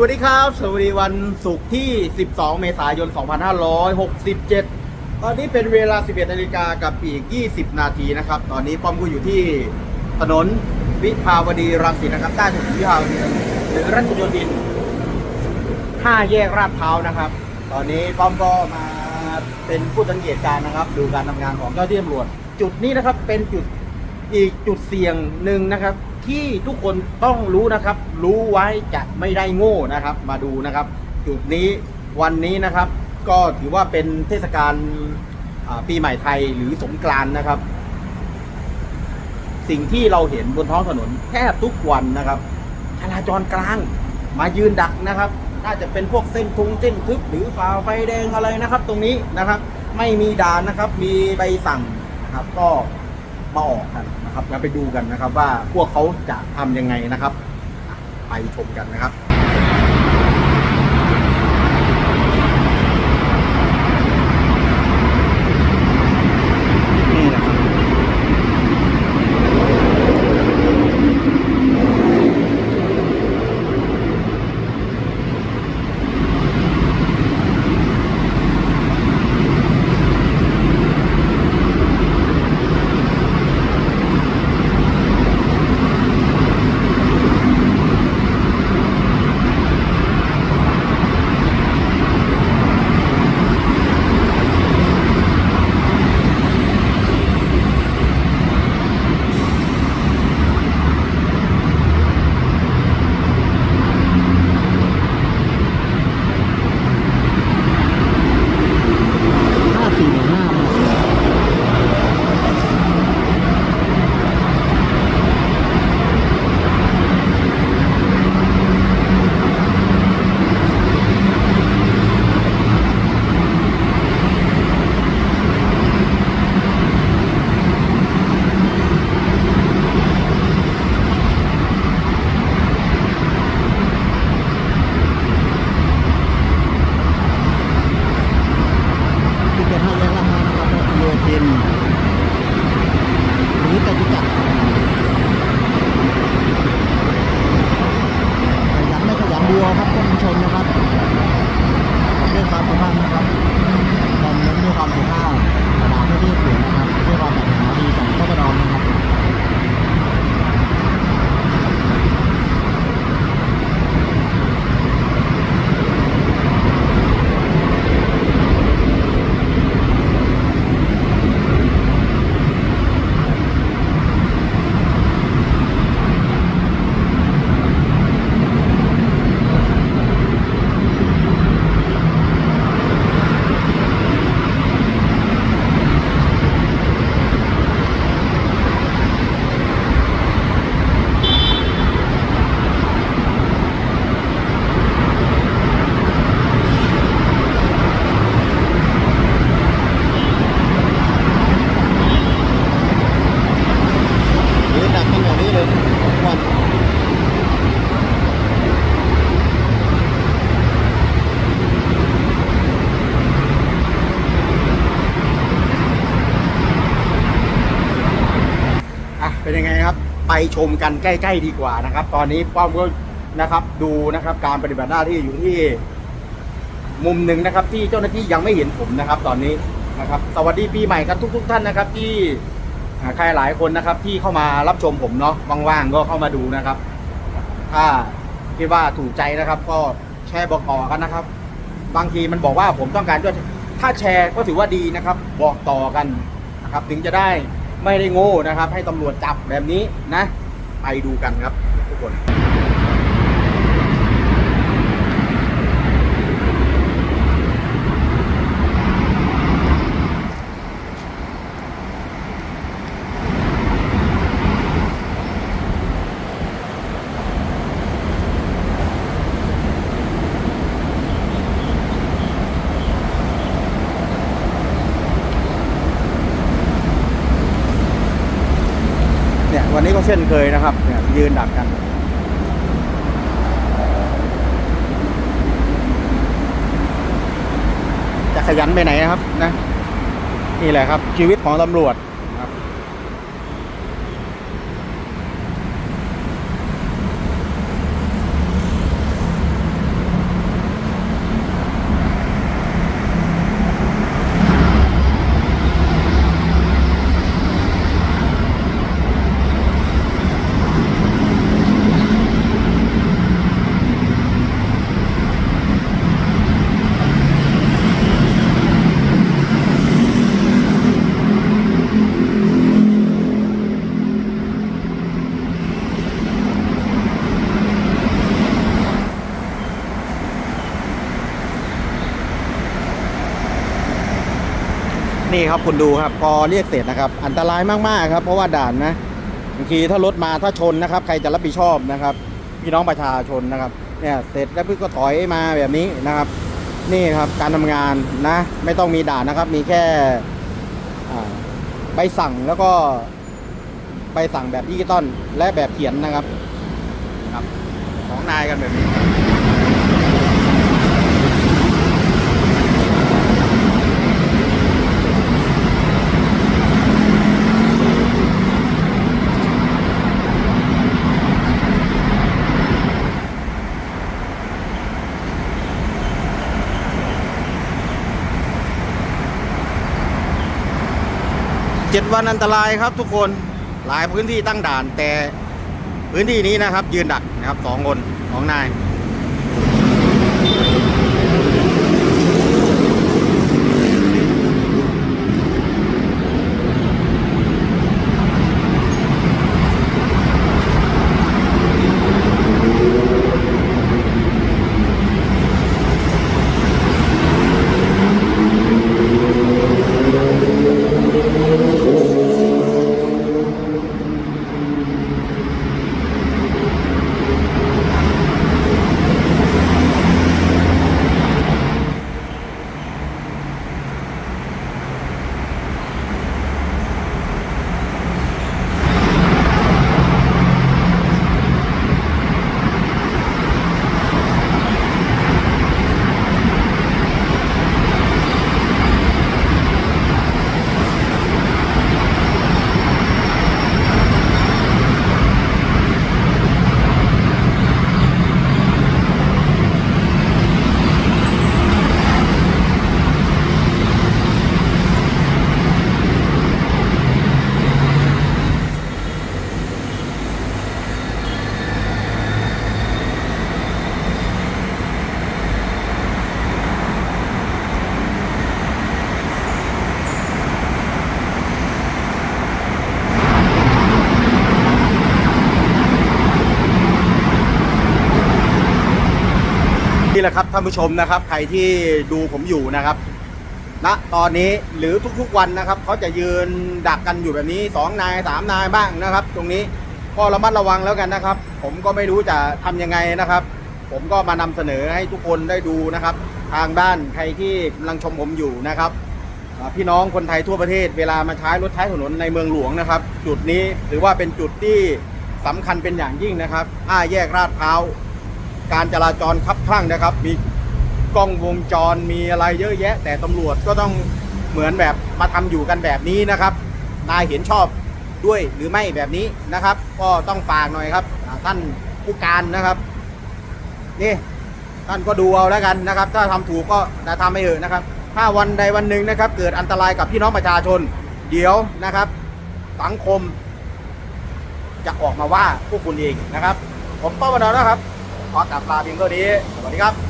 วัสดีครับ สวัสดีวันศุกร์ที่ 12 เมษายน 2567 ตอนนี้เป็นเวลา 11นาฬิกากับอีก 20 นาทีนะครับ ตอนนี้ป้อมก็อยู่ที่ถนนวิภาวดีรังสิตนะครับ ใต้ถนนวิภาวดีหรือรัชโยธิน 5 แยกลาดพร้าวนะครับ ตอนนี้ป้อมก็มาเป็นผู้สังเกตการนะครับ ดูการทำงานของเจ้าที่ตำรวจ จุดนี้นะครับเป็นจุดอีกจุดเสี่ยงหนึ่งนะครับ ที่ทุกคนต้องรู้นะครับ รู้ไว้จะไม่ได้โง่นะครับ มาดูนะครับจุดนี้วันนี้นะครับ ก็ถือว่าเป็นเทศกาลปีใหม่ไทยหรือสงกรานนะครับ สิ่งที่เราเห็นบนท้องถนนแทบทุกวันนะครับจราจรกลางมายืนดักนะครับ น่าจะเป็นพวกเส้นทุงเส้นทึบหรือฝ่าไฟแดงอะไรนะครับ ตรงนี้นะครับ ไม่มีด่านนะครับ มีใบสั่งนะครับ ก็ มาออกกันนะครับแล้วไปดูกันนะครับ ว่าพวกเขาจะทำยังไงนะครับ ไปชมกันนะครับ เป็นยังไงครับ ไปชมกันใกล้ ๆ ดีกว่านะครับ ตอนนี้ป้อมก็นะครับดูนะครับการปฏิบัติหน้าที่อยู่ที่มุมหนึ่งนะครับ ที่เจ้าหน้าที่ยังไม่เห็นผมนะครับ ตอนนี้นะครับ สวัสดีปีใหม่กันทุกๆท่านนะครับ ที่อ่าใครหลายคนนะครับ ที่เข้ามารับชมผมเนาะว่างๆก็เข้ามาดูนะครับ ถ้าคิดว่าถูกใจนะครับ ก็แชร์บอกต่อกันนะครับ บางทีมันบอกว่าผมต้องการยอดถ้าแชร์ก็ถือว่าดีนะครับ บอกต่อกันนะครับ ถึงจะได้ ไม่ได้โง่นะครับ ให้ตำรวจจับแบบนี้นะ ไปดูกันครับทุกคน ก็เช่นเคยนะครับเนี่ยยืนดักกัน จะขยันไปไหนนะครับนะนี่แหละครับชีวิตของตำรวจ ครับครับคุณดูครับพอเรียกเสร็จนะครับ อันตรายมากๆครับ เพราะว่าด่านนะบางทีถ้ารถมาถ้าชนนะครับ ใครจะรับผิดชอบนะครับพี่น้องประชาชนนะครับเนี่ยเสร็จแล้วพี่ก็ถอยมาแบบนี้นะครับ นี่ครับการทำงานนะ ไม่ต้องมีด่านนะครับ มีแค่ใบสั่งแล้วก็ใบสั่งแบบดิจิตอลและแบบเขียนนะครับครับสองนายกันแบบนี้ เจ็ดวันอันตรายครับทุกคนหลายพื้นที่ตั้งด่านแต่พื้นที่นี้นะครับยืนดักนะครับสองคนสองนาย นี่ แหละครับท่านผู้ชมนะครับ ใครที่ดูผมอยู่นะครับณตอนนี้หรือทุกๆวันนะครับเขาจะยืนดักกันอยู่แบบนี้สองนายสามนายบ้างนะครับ ตรงนี้ก็ระมัดระวังแล้วกันนะครับ ผมก็ไม่รู้จะทำยังไงนะครับ ผมก็มานำเสนอให้ทุกคนได้ดูนะครับ ทางด้านใครที่กำลังชมผมอยู่นะครับพี่น้องคนไทยทั่วประเทศเวลามาใช้รถใช้ถนนในเมืองหลวงนะครับ จุดนี้ถือว่าเป็นจุดที่สำคัญเป็นอย่างยิ่งนะครับอ้าแยกลาดพร้าว การจราจรคับข้างนะครับ มีกล้องวงจรมีอะไรเยอะแยะ แต่ตำรวจก็ต้องเหมือนแบบมาทำอยู่กันแบบนี้นะครับ นายเห็นชอบด้วยหรือไม่แบบนี้นะครับ ก็ต้องฝากหน่อยครับท่านผู้การนะครับ นี่ท่านก็ดูเอาแล้วกันนะครับ ถ้าทำถูกก็จะทำให้เถอะนะครับ ถ้าวันใดวันหนึ่งนะครับ เกิดอันตรายกับพี่น้องประชาชน เดี๋ยวนะครับ สังคม จะออกมาว่าพวกคุณเองนะครับ ผมป้าวันนนะครับ ขอกลับลาเพียงเท่านี้ สวัสดีครับ